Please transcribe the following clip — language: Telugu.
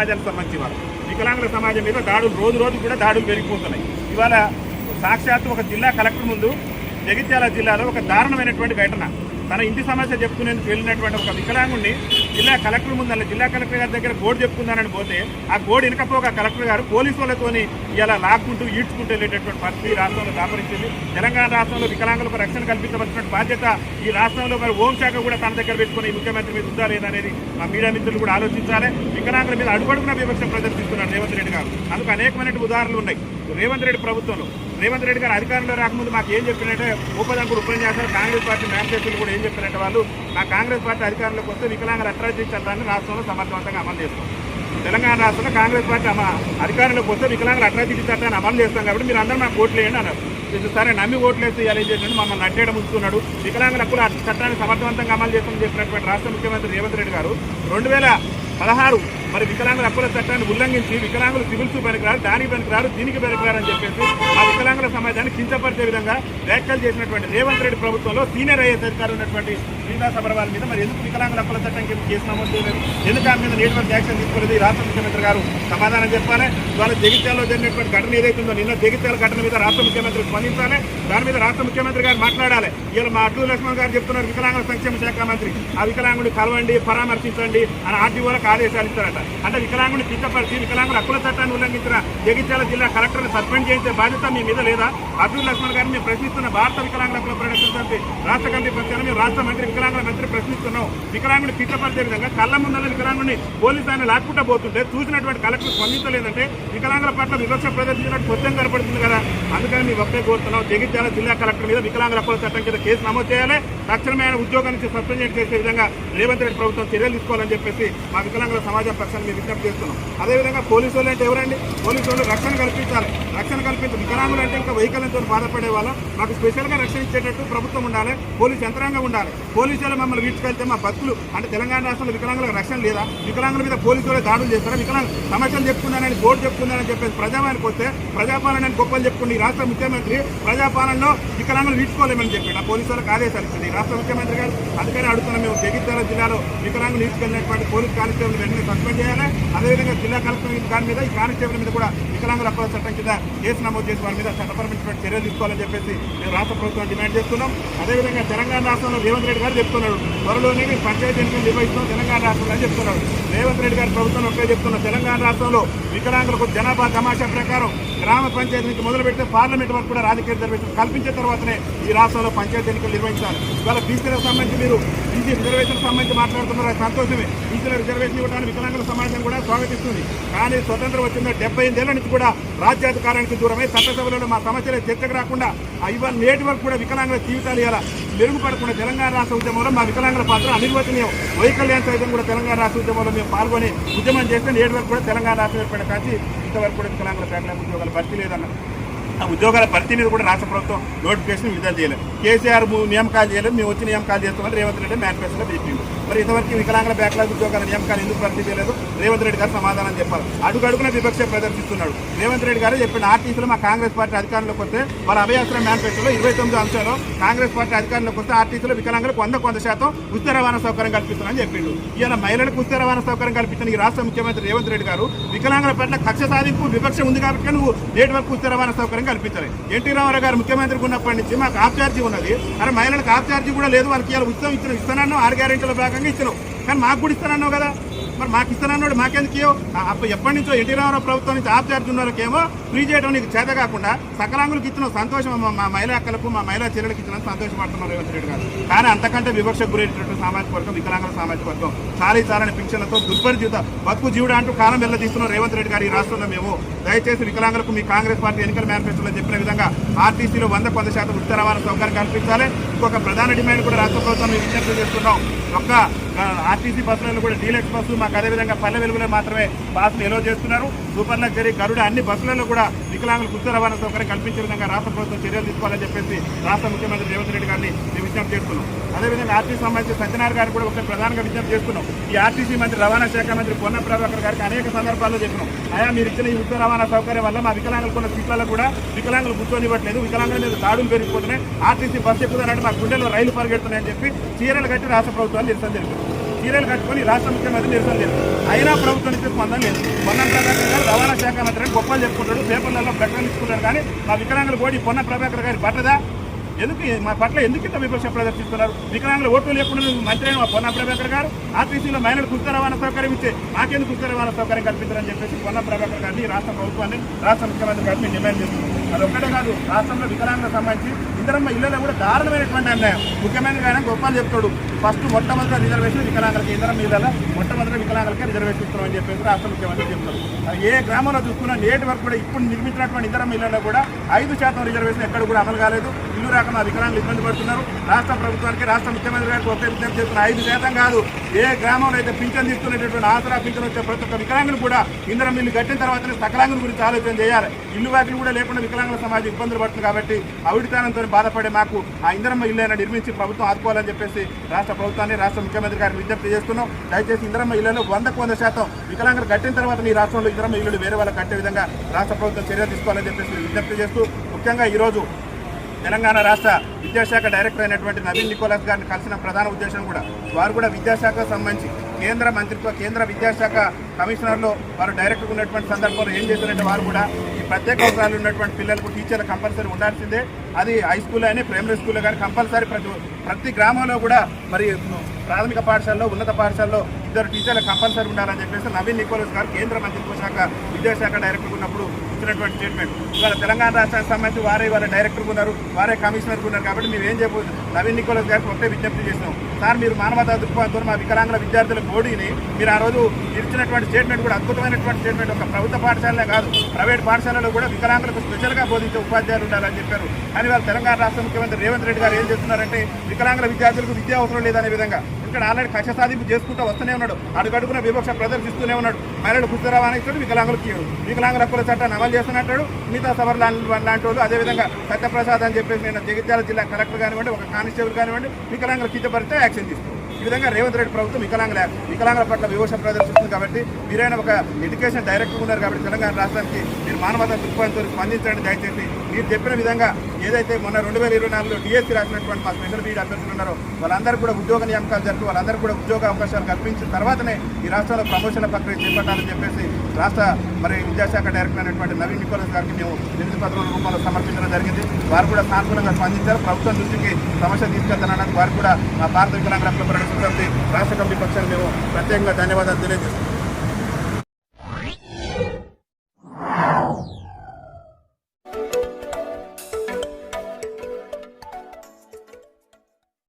సమాజానికి సంబంధించి వారు. వికలాంగుల సమాజం మీద దాడులు రోజు రోజు కూడా దాడులు పెరిగిపోతున్నాయి. ఇవాళ సాక్షాత్తు ఒక జిల్లా కలెక్టర్ ముందు జగిత్యాల జిల్లాలో ఒక దారుణమైనటువంటి ఘటన. తన ఇంటి సమస్య చెప్పుకునేందుకు వెళ్ళినటువంటి ఒక వికలాంగుడిని జిల్లా కలెక్టర్ ముందు జిల్లా కలెక్టర్ గారి దగ్గర గోడు చెప్పుకుందానని పోతే ఆ గోడు వెనకపోక కలెక్టర్ గారు పోలీసు వాళ్ళతోని ఇలా లాక్కుంటూ ఈడ్చుకుంటూ వెళ్ళేటటువంటి పరిస్థితి రాష్ట్రంలో దాపరించింది. తెలంగాణ రాష్ట్రంలో వికలాంగులకు రక్షణ కల్పించవలసిన బాధ్యత ఈ రాష్ట్రంలో మరి హోంశాఖ కూడా తన దగ్గర పెట్టుకుని ముఖ్యమంత్రి మీద ఉందా లేదనేది మా మీడియా మిత్రులు కూడా ఆలోచించాలి. వికలాంగుల మీద అడుగడుగున వివక్ష ప్రదర్శిస్తున్నారు రేవంత్ రెడ్డి గారు. అందుకు అనేకమైన ఉదాహరణలు ఉన్నాయి. రేవంత్ రెడ్డి ప్రభుత్వంలో రేవంత్ రెడ్డి గారు అధికారంలో రాకముందు మాకు ఏం చెప్పినట్టే ఉపదంకుడు ఉపన్యాసాలు కాంగ్రెస్ పార్టీ మేనిఫెస్టోలు కూడా ఏం చెప్పినట్టు వాళ్ళు మా కాంగ్రెస్ పార్టీ అధికారంలోకి వస్తే వికలాంగుల అట్రాసిటీ చట్టాన్ని రాష్ట్రంలో సమర్థవంతంగా అమలు చేస్తాం. తెలంగాణ రాష్ట్రంలో కాంగ్రెస్ పార్టీ అమ్మ అధికారంలోకి వస్తే వికలాంగుల అట్రాసిటీ చట్టాన్ని అమలు చేస్తాం కాబట్టి మీరు అందరూ మాకు ఓట్లు వేయండి అన్నారు. సరే నమ్మి ఓట్లు వేస్తే ఇవాళ చేసినట్టు మమ్మల్ని నట్టేయడం ఉంచుతున్నాడు. వికలాంగుల హక్కుల చట్టాన్ని సమర్థవంతంగా అమలు చేస్తామని చెప్పినటువంటి రాష్ట్ర ముఖ్యమంత్రి రేవంత్ రెడ్డి గారు రెండు వేల పదహారు మరి వికలాంగుల హక్కుల చట్టాన్ని ఉల్లంఘించి వికలాంగులు సివిల్స్ పనికిరారు దానికి పనికిరారు దీనికి పనికిరారు అని చెప్పేసి ఆ వికలాంగుల సమాజాన్ని కించపరిచే విధంగా వ్యాఖ్యలు చేసినటువంటి రేవంత్ రెడ్డి ప్రభుత్వంలో సీనియర్ ఐఎస్ అధికారి ఉన్నటువంటి శ్రీనివాస అగర్వాల్ మీద మరి ఎందుకు వికలాంగుల హక్కుల చట్టం కింద కేసు నమోదు చేయలేదు? ఎందుకు ఆమె మీద నేటువంటి యాక్షన్ తీసుకోలేదు? ఈ రాష్ట్ర ముఖ్యమంత్రి గారు సమాధానం చెప్పాలి. ఇవాళ జగిత్యాలలో జరిగినటువంటి ఘటన ఏదైతుందో నిన్న జగిత్యాల ఘటన మీద రాష్ట్ర ముఖ్యమంత్రి స్పందించాలి. దాని మీద రాష్ట్ర ముఖ్యమంత్రి గారు మాట్లాడాలి. ఇలా మా అడ్డు లక్ష్మణ్ గారు చెప్తున్నారు వికలాంగుల సంక్షేమ శాఖ మంత్రి. ఆ వికలాంగుని కలవండి పరామర్శించండి అని ఆర్టీఓలకు ఆదేశాలు ఇస్తారట అంటే వికలాంగుని కించపరిచి వికలాంగుల హక్కుల చట్టాన్ని ఉల్లంఘించిన జగిత్యాల జిల్లా కలెక్టర్ని సస్పెండ్ చేసే బాధ్యత మీ మీద లేదా? అబ్దుల్ లక్ష్మణ్ గారిని మేము ప్రశ్నిస్తున్న భారత వికలాంగుల హక్కుల పరిరక్షణ రాష్ట్ర కమిటీ ప్రత్యేకంగా మేము రాష్ట్ర మంత్రి వికలాంగుల మంత్రి ప్రశ్నిస్తున్నాం. వికలాంగుని కించపరిచే విధంగా కళ్ళ ముందర వికలాంగుని పోలీసు ఆయన లాక్కుంటా పోతుంటే చూసినటువంటి కలెక్టర్ స్పందించలేదంటే వికలాంగుల పట్ల వివక్ష ప్రదర్శించినట్టు కొత్తం కనపడుతుంది కదా. అందుకని మీ ఒకటే కోరుతున్నాం జగిత్యాల జిల్లా కలెక్టర్ మీద వికలాంగుల హక్కుల చట్టం కింద కేసు నమోదు చేయాలి. తక్షణమైన ఉద్యోగానికి సస్పెండ్ చేసే విధంగా రేవంత్ రెడ్డి ప్రభుత్వం చర్యలు తీసుకోవాలని చెప్పేసి మా వికలాంగుల సమాజం రక్షణ మీరు విజ్ఞప్తి చేస్తున్నాం. అదేవిధంగా పోలీసు వాళ్ళు అంటే ఎవరండి? పోలీసు వాళ్ళు రక్షణ కల్పించాలి. రక్షణ కల్పించి వికలాంగులు అంటే ఇంకా వెహికల్తో బాధపడే వాళ్ళం. మాకు స్పెషల్గా రక్షణ ఇచ్చేటట్టు ప్రభుత్వం ఉండాలి. పోలీసు యంత్రాంగం ఉండాలి. పోలీసు వాళ్ళు మమ్మల్ని వీడ్చుకెళ్తే మా భక్తులు అంటే తెలంగాణ రాష్ట్రంలో వికలాంగులకు రక్షణ లేదా? వికలాంగుల మీద పోలీసు వాళ్ళు దాడులు చేస్తారా? వికలాంగ సమస్యలు చెప్పుకున్నానని బోర్డు చెప్పుకున్నానని చెప్పేసి ప్రజావానికి వస్తే ప్రజాపాలన గొప్పలు చెప్పుకుని ఈ రాష్ట్ర ముఖ్యమంత్రి. ప్రజాపాలనలో వికలాంగులు వీడ్చుకోలేమని చెప్పాడు. ఆ పోలీసు వాళ్ళకి ఆదేశాలు ఇచ్చింది. రాష్ట్ర ముఖ్యమంత్రి గారు అందుకని అడుగుతున్నాం మేము జగిత్యాల జిల్లాలో వికలాంగులు వీడ్చుకెళ్ళినటువంటి పోలీస్ కానిస్టేబుల్ వెంటనే సస్పెండ్ చేయాలి అదేవిధంగా జిల్లా కలెక్టర్ దాని మీద ఈ కానిస్టేబుల్ మీద కూడా వికలాంగుల హక్కుల చట్టం కింద కేసు నమోదు చేసి వారి మీద చట్టపరమైనటువంటి చర్యలు తీసుకోవాలని చెప్పేసి మేము రాష్ట్ర ప్రభుత్వం డిమాండ్ చేస్తున్నాం. అదేవిధంగా తెలంగాణ రాష్ట్రంలో రేవంత్ రెడ్డి గారు చెప్తున్నాడు త్వరలోనే మేము పంచాయతీ ఎన్నికలు నిర్వహిస్తున్నాం తెలంగాణ రాష్ట్రంలో అని చెప్తున్నాడు రేవంత్ రెడ్డి గారి ప్రభుత్వం ఒకే చెప్తున్న తెలంగాణ రాష్ట్రంలో వికలాంగులకు జనాభా తమాషా ప్రకారం గ్రామ పంచాయతీ నుంచి మొదలు పార్లమెంట్ వరకు కూడా రాజకీయ రిజర్వేషన్ కల్పించిన తర్వాతనే ఈ రాష్ట్రంలో పంచాయతీ ఎన్నికలు నిర్వహించాలి. ఇవాళ బీసీలకు సంబంధించి మీరు బీసీ రిజర్వేషన్ సంబంధించి మాట్లాడుతున్నారు. సంతోషమే. బీసీల రిజర్వేషన్ ఇవ్వడానికి వికలాంగుల సమాజం కూడా స్వాగతిస్తుంది. కానీ స్వతంత్రం వచ్చిన డెబ్బై ఎనిమిదేళ్ళ నుంచి కూడా రాజ్యాధికారానికి దూరమై చట్టసభలలో మా సమస్యలు చర్చకు రాకుండా ఇవాళ నేటి వరకు కూడా వికలాంగుల జీవితాలు ఇలా మెరుగుపడకుండా తెలంగాణ రాష్ట్ర ఉద్యమంలో మా వికలాంగుల పాత్ర అనిర్వచనీయం. వైకల్యాణ సైతం కూడా తెలంగాణ రాష్ట్ర ఉద్యమంలో మేము పాల్గొని ఉద్యమం చేస్తే నేటి వరకు కూడా తెలంగాణ రాష్ట్రం ఏర్పడే కాచి ఇంతవరకు కూడా వికలాంగుల పేర్ల ఉద్యోగాలు భర్తీ లేదన్నారు. ఆ ఉద్యోగాల భర్తీ మీద కూడా రాష్ట్ర ప్రభుత్వం నోటిఫికేషన్ విడుదల చేయలేదు. కేసీఆర్ నియామకాలు చేయలేదు. మేము వచ్చి నియామకాలు చేస్తామని రేవంత్ రెడ్డి మేనిఫెస్టోలో చెప్పింది మరి ఇంతవరకు వికలాంగుల బ్యాక్లాగ్ ఉద్యోగాల నియామకాలు ఎందుకు భర్తీ చేయలేదు? రేవంత్ రెడ్డి గారు సమాధానం చెప్పాలి. అడుగడుగున విపక్ష ప్రదర్శిస్తున్నాడు. రేవంత్ రెడ్డి గారు చెప్పిన ఆర్టీసీలో మా కాంగ్రెస్ పార్టీ అధికారంలోకి వస్తే వాళ్ళ అభయాస్త్ర మేనిఫెస్టోలో ఇరవై తొమ్మిది అంశాలు కాంగ్రెస్ పార్టీ అధికారంలోకి వస్తే ఆర్టీసీలో వికలాంగులకు వంద కొంత శాతం ఉచిత రవాణా సౌకర్యం కల్పిస్తున్నామని చెప్పిండు. ఇవాళ మహిళలకు ఉచిత రవాణా సౌకర్యం కల్పించిన ఈ రాష్ట్ర ముఖ్యమంత్రి రేవంత్ రెడ్డి గారు వికలాంగుల పట్ల కక్ష సాధింపు వివక్ష ఉంది కాబట్టి నువ్వు నేటి వరకు ఉచిత రవాణా సౌకర్యం కల్పించాలి ఎన్టీ రామారావు గారు ముఖ్యమంత్రికి ఉన్నప్పటి నుంచి మాకు ఆఫ్ ఛార్జీ ఉన్నది. అరే మహిళలకు ఆఫ్ ఛార్జీ కూడా లేదు వాళ్ళకి ఇవాళ ఉచితం ఇచ్చిన ఇస్తానన్నావు ఆరు గ్యారెంటీల భాగంగా ఇచ్చినావు. కానీ మాకు కూడా ఇస్తానన్నావు కదా. మరి మాకు ఇస్తానన్నాడు మాకెందుకు అప్పుడు అప్ప ఎప్పటి నుంచో ఎన్టీ రామారావు ప్రభుత్వం నుంచి ఆఫ్ ఛార్జ్ ఉన్న వాళ్ళకేమో ఫ్రీ చేయడం నీకు చేత కాకుండా సకలాంగులకు ఇచ్చిన సంతోషం మా- మహిళా అక్కలకు మా మహిళా చీరలకు ఇచ్చిన సంతోషపడుతున్నారు రేవంత్ రెడ్డి గారు. కానీ అంతకంటే వివక్షకు గురైనటువంటి సామాజిక వర్గం వికలాంగుల సామాజిక వర్గం. చాలీ చాలని పింఛన్లతో దుర్పరిచిత బతుకు జీవుడు అంటూ కాలం వెళ్ళదీస్తున్న రేవంత్ రెడ్డి గారు ఈ రాష్ట్రంలో మేము. దయచేసి వికలాంగులకు మీ కాంగ్రెస్ పార్టీ ఎన్నికల మేనిఫెస్టోలో చెప్పిన విధంగా ఆర్టీసీలో వంద కొంత శాతం ఉచిత రవాణా సౌకర్యం కల్పించాలి. ఇంకొక ప్రధాన డిమాండ్ కూడా రాష్ట్ర ప్రభుత్వం విజ్ఞప్తి చేస్తున్నాం ఒక్క ఆర్టీసీ బస్సులలో కూడా డీలక్స్ బస్సు మాకు అదేవిధంగా పల్లె వెలుగులో మాత్రమే పాసులు ఎలో చేస్తున్నారు. సూపర్ లగ్జరీ గరుడ అన్ని బస్సులలో కూడా వికలాంగులు ఉచిత రవాణా సౌకర్యం కల్పించే విధంగా రాష్ట్ర ప్రభుత్వం చర్యలు తీసుకోవాలని చెప్పేసి రాష్ట్ర ముఖ్యమంత్రి రేవంత్ రెడ్డి గారిని మేము విజ్ఞప్తి చేస్తున్నాం. అదేవిధంగా ఆర్టీసీ సంబంధించి సత్యనారాయణ గారు కూడా ఒకటి ప్రధానంగా విజ్ఞప్తి చేస్తున్నాం. ఈ ఆర్టీసీ మంత్రి రవాణా శాఖ మంత్రి పొన్న ప్రభాకర్ గారికి అనేక సందర్భాల్లో చెప్పినాం. అయా మీరు ఇచ్చిన ఈ ఉత్తర రవాణా సౌకర్యం వల్ల మా వికలాంగులకు ఉన్న సీట్లలో కూడా వికలాంగులు కూర్చొనివ్వట్లేదు. వికలాంగుల మీద దాడులు పెరిగిపోతున్నాయి. ఆర్టీసీ బస్సు ఎక్కుతారంటే మా గుండెల్లో రైలు పరిగెడుతున్నాయని చెప్పి చీరలు కట్టి రాష్ట్ర ప్రభుత్వాలు నిరసన తెలిపారు. చీరలు కట్టుకొని రాష్ట్ర ముఖ్యమంత్రి నిరసన తెలిపారు. అయినా ప్రభుత్వం నుంచి స్పందన లేదు. పొన్న ప్రభాకర్ గారు రవాణా శాఖ మంత్రి గొప్పలు చెప్పుకుంటాడు. పేపర్లలో ప్రకటించుకుంటారు కానీ మా వికలాంగులు కోడి పొన్న ప్రభాకర్ గారి పట్టదా ఎందుకు మా పట్ల ఎందుకు ఇంత విపక్ష ప్రదర్శిస్తున్నారు? వికలాంగుల ఓట్లు లేకుండా మంత్రి అయిన పొన్న ప్రభాకర్ గారు ఆర్టీసీలో మైనర్ ఉచిత రవాణా సౌకర్యం ఇచ్చే మాకెందుకు ఉచిత రవాణా సౌకర్యం కల్పించారని చెప్పేసి పొన్న ప్రభాకర్ గారిని రాష్ట్ర ప్రభుత్వాన్ని రాష్ట్ర ముఖ్యమంత్రి గారిని డిమాండ్ చేస్తున్నాం అది ఒక్కటే కాదు రాష్ట్రంలో వికలాంగులకు సంబంధించి ఇతరమ్మ ఇళ్ళలో కూడా దారుణమైనటువంటి అన్యాయం. ముఖ్యమైన గారు గొప్పలు చెప్తాడు. ఫస్ట్ మొట్టమొదటి రిజర్వేషన్ వికలాంగులకి ఇతరమ్మ ఇళ్ళలో మొట్టమొదటి వికలాంగులకి రిజర్వేషన్ ఇస్తున్నామని చెప్పేసి రాష్ట్ర ముఖ్యమంత్రి చెప్తారు. అది ఏ గ్రామంలో చూసుకున్నా నేటి వరకు కూడా ఇప్పుడు నిర్మించినటువంటి ఇతర ఇళ్ళలో కూడా ఐదు శాతం రిజర్వేషన్ ఎక్కడ కూడా అమలు కాలేదు. ఇల్లు రాకుండా అధికారులు ఇబ్బంది పడుతున్నారు. రాష్ట్ర ప్రభుత్వానికి రాష్ట్ర ముఖ్యమంత్రి గారికి ఒకే విజ్ఞప్తి చేస్తున్న ఐదు శాతం కాదు. ఏ గ్రామంలో అయితే పింఛన్ తీసుకునేటటువంటి ఆసరా పింఛన్ వచ్చే ప్రతి ఒక్క వికలాంగులు కూడా ఇందిరం ఇల్లు కట్టిన తర్వాతనే సకలాంగుల గురించి ఆలోచన చేయాలి. ఇల్లు వాకిలు కూడా లేకుండా వికలాంగుల సమాజం ఇబ్బందులు పడుతుంది కాబట్టి అవిడితనంతో బాధపడే మాకు ఆ ఇందిరమ్మ ఇల్లు అయినా నిర్మించి ప్రభుత్వం ఆదుకోవాలని చెప్పేసి రాష్ట్ర ప్రభుత్వాన్ని రాష్ట్ర ముఖ్యమంత్రి గారికి విజ్ఞప్తి చేస్తున్నాం. దయచేసి ఇంద్రమ్మ ఇళ్ళలో వందకు వంద శాతం వికలాంగులు కట్టిన తర్వాత ఈ రాష్ట్రంలో ఇందిరమ్మ ఇల్లు వేరే వాళ్ళకి కట్టే విధంగా రాష్ట్ర ప్రభుత్వం చర్య తీసుకోవాలని చెప్పేసి విజ్ఞప్తి చేస్తూ ముఖ్యంగా ఈరోజు తెలంగాణ రాష్ట్ర విద్యాశాఖ డైరెక్టర్ అయినటువంటి నవీన్ నికోలస్ గారిని కలిసిన ప్రధాన ఉద్దేశం కూడా వారు కూడా విద్యాశాఖకు సంబంధించి కేంద్ర మంత్రిత్వ కేంద్ర విద్యాశాఖ కమిషనర్లో వారు డైరెక్ట్గా ఉన్నటువంటి సందర్భంలో ఏం చేశారంటే వారు కూడా ఈ ప్రత్యేక అవసరాలు ఉన్నటువంటి పిల్లలకు టీచర్లు కంపల్సరీ ఉండాల్సిందే. అది హై స్కూల్ అని ప్రైమరీ స్కూల్లో కానీ కంపల్సరీ ప్రతి ప్రతి గ్రామంలో కూడా మరి ప్రాథమిక పాఠశాలలో ఉన్నత పాఠశాలలో ఇద్దరు టీచర్లు కంపల్సరీ ఉండాలని చెప్పేసి నవీన్ నికోలస్ గారు కేంద్ర మంత్రిత్వ శాఖ విద్యాశాఖ డైరెక్టర్ ఉన్నప్పుడు ఇచ్చినటువంటి స్టేట్మెంట్. ఇవాళ తెలంగాణ రాష్ట్రానికి సంబంధించి వారే వాళ్ళ డైరెక్టర్ ఉన్నారు వారే కమిషనర్ ఉన్నారు కాబట్టి మేము ఏం చెప్పదు నవీన్ నికోలస్ గారికి ఒకటే విజ్ఞప్తి చేసినాం. సార్ మీరు మానవతా దృక్పథంతో మా వికలాంగుల విద్యార్థుల బోడీని మీరు ఆ రోజు ఇచ్చినటువంటి స్టేట్మెంట్ కూడా అద్భుతమైనటువంటి స్టేట్మెంట్ ఒక ప్రభుత్వ పాఠశాలనే కాదు ప్రైవేట్ పాఠశాలలో కూడా వికలాంగులకు స్పెషల్గా బోధించే ఉపాధ్యాయులు ఉండాలని చెప్పారు. కానీ వాళ్ళు తెలంగాణ రాష్ట్ర ముఖ్యమంత్రి రేవంత్ రెడ్డి గారు ఏం చేస్తున్నారంటే వికలాంగుల విద్యార్థులకు విద్యా అవసరం లేదనే విధంగా ఇక్కడ ఆల్రెడీ కక్ష సాధింపు చేసుకుంటూ వస్తూనే ఉన్నాడు. అడుగడుగున వివక్ష ప్రదర్శిస్తూనే ఉన్నాడు. మహిళలు పుస్తరావాణి ఇస్తాడు వికలాంగులకు వికలాంగుల హక్కుల చట్టాన్ని అమలు చేస్తున్నట్టాడు మిగతా సవర్ లాంటి వాళ్ళు అదేవిధంగా సత్యప్రసాద్ అని చెప్పేసి నేను జగిత్యాల జిల్లా కలెక్టర్ కానివ్వండి ఒక కానిస్టేబుల్ కానివ్వండి వికలాంగుల కించపడితే యాక్షన్ తీసుకో. ఈ విధంగా రేవంత్ రెడ్డి ప్రభుత్వం వికలాంగుల వికలాంగుల పట్ల వివక్ష ప్రదర్శిస్తుంది కాబట్టి మీరైనా ఒక ఎడ్యుకేషన్ డైరెక్టర్ ఉన్నారు కాబట్టి తెలంగాణ రాష్ట్రానికి మీరు మానవతా దృక్పథంతో స్పందించండి దయచేసి. మీరు చెప్పిన విధంగా ఏదైతే మొన్న రెండు వేల ఇరవై నాలుగులో డిఎస్సీ రాసినటువంటి మా స్పెషల్ బీడ్ అభ్యర్థులు ఉన్నారో వాళ్ళందరూ కూడా ఉద్యోగ నియామకాలు జరుపు వాళ్ళందరూ కూడా ఉద్యోగ అవకాశాలు కల్పించిన తర్వాతనే ఈ రాష్ట్రంలో ప్రమోషన్ల ప్రక్రియ చేపట్టాలని చెప్పేసి రాష్ట్ర మరి విద్యాశాఖ డైరెక్టర్ అయినటువంటి నవీన్ నికోలస్ గారికి మేము నిధి పత్రాల రూపంలో సమర్పించడం జరిగింది. వారు కూడా సానుకూలంగా స్పందించారు. ప్రభుత్వం దృష్టికి సమస్య తీసుకెళ్తానడానికి వారు కూడా మా భారత వికలాంగుల హక్కుల రాష్ట్ర కమిటీ పక్షాన్ని మేము ప్రత్యేకంగా ధన్యవాదాలు తెలియజేస్తున్నాం.